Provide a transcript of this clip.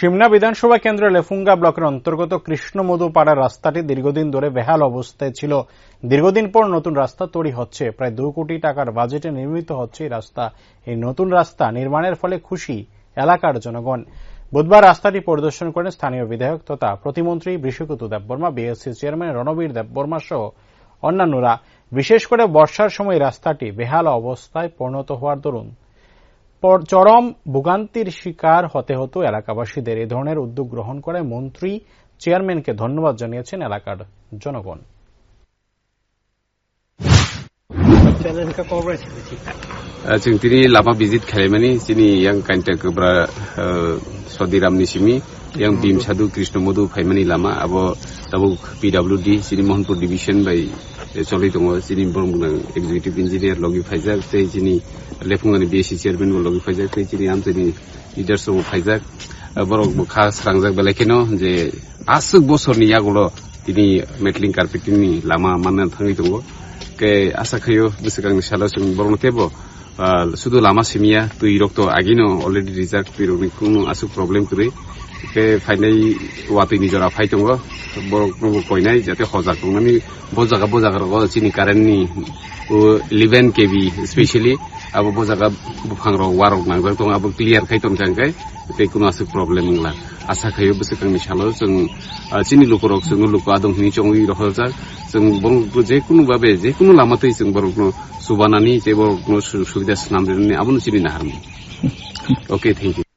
সিমনা বিধানসভা কেন্দ্র লেফুঙ্গা ব্লকের অন্তর্গত কৃষ্ণমধু পাড়ার রাস্তাটি দীর্ঘদিন ধরে বেহাল অবস্থায় ছিল। দীর্ঘদিন পর নতুন রাস্তা তৈরি হচ্ছে। প্রায় দু কোটি টাকার বাজেটে নির্মিত হচ্ছে এই রাস্তা। এই নতুন রাস্তা নির্মাণের ফলে খুশি এলাকার জনগণ। বুধবার রাস্তাটি পরিদর্শন করেন স্থানীয় বিধায়ক তথা প্রতিমন্ত্রী বৃষিকুতু দেববর্মা, বিএসসি চেয়ারম্যান রণবীর দেববর্মা সহ অন্যান্যরা। বিশেষ করে বর্ষার সময় রাস্তাটি বেহাল অবস্থায় পরিণত হওয়ার দরুন চরম ভোগান্তির শিকার হতে হতো এলাকাবাসীদের। এ ধরনের উদ্যোগ গ্রহণ করে মন্ত্রী চেয়ারম্যানকে ধন্যবাদ জানিয়েছেন এলাকার জনগণ। চিং তিনি লামা বিজিত খেলেমানি চিনি ইয়াং কাইন্টা কবরা সদিরাম নিশিমি, ইয়াং বিম সাধু কৃষ্ণ মধু ফাইমানি লামা, আবো তাবুক পিডাব্লিউডি চিনি মোহনপুর ডিভিশন বাই চলিত যিনি ব্রহ্মগুণাং এক্সিকিউটিভ ইঞ্জিনিয়ার লগি ফাইজাক, সেই যিনি লেফুঙ্গানি বিএসি চেয়ারম্যান লগি ফাইজাক, সেই যিনি আমজনি লিডার্স ফাইজাক বরক খাস রাংজাক বেলাইকেন যে আসুক বছরনি আগুলো তিনি মেটলিং কার্পেটিংনি লামা মাননা থাঙ্গি দङ কে আশা খাইও বসেকাংনি সালা সুন বরং তেব শুধু লামা সিমিয়া তুই রক্ত আগিনো অলরেডি রিজার্ভ তুই রকম আসুক প্রবলেম করে কে ফাইনাই ওয়াতুই নিজরা phi দङ jora phai tongo borok no koinai jate hojak tongmani bo jaga bo jaga ro chini current ni 11 kv especially abo bo jaga bufang ro warok nangbak tong abo clear khai tong jangkai te kuno asu problem ngla asa kayo bisigang ni shala sung chini lukorok sung luko adong ni chongwi ro hojak जों बर'खौ जेकुनु भाबे जेकुनु लामाथै जों बर'खौ सुबानानै जे बर'खौ सुबिदा खालामनानै आबुन चिनिनो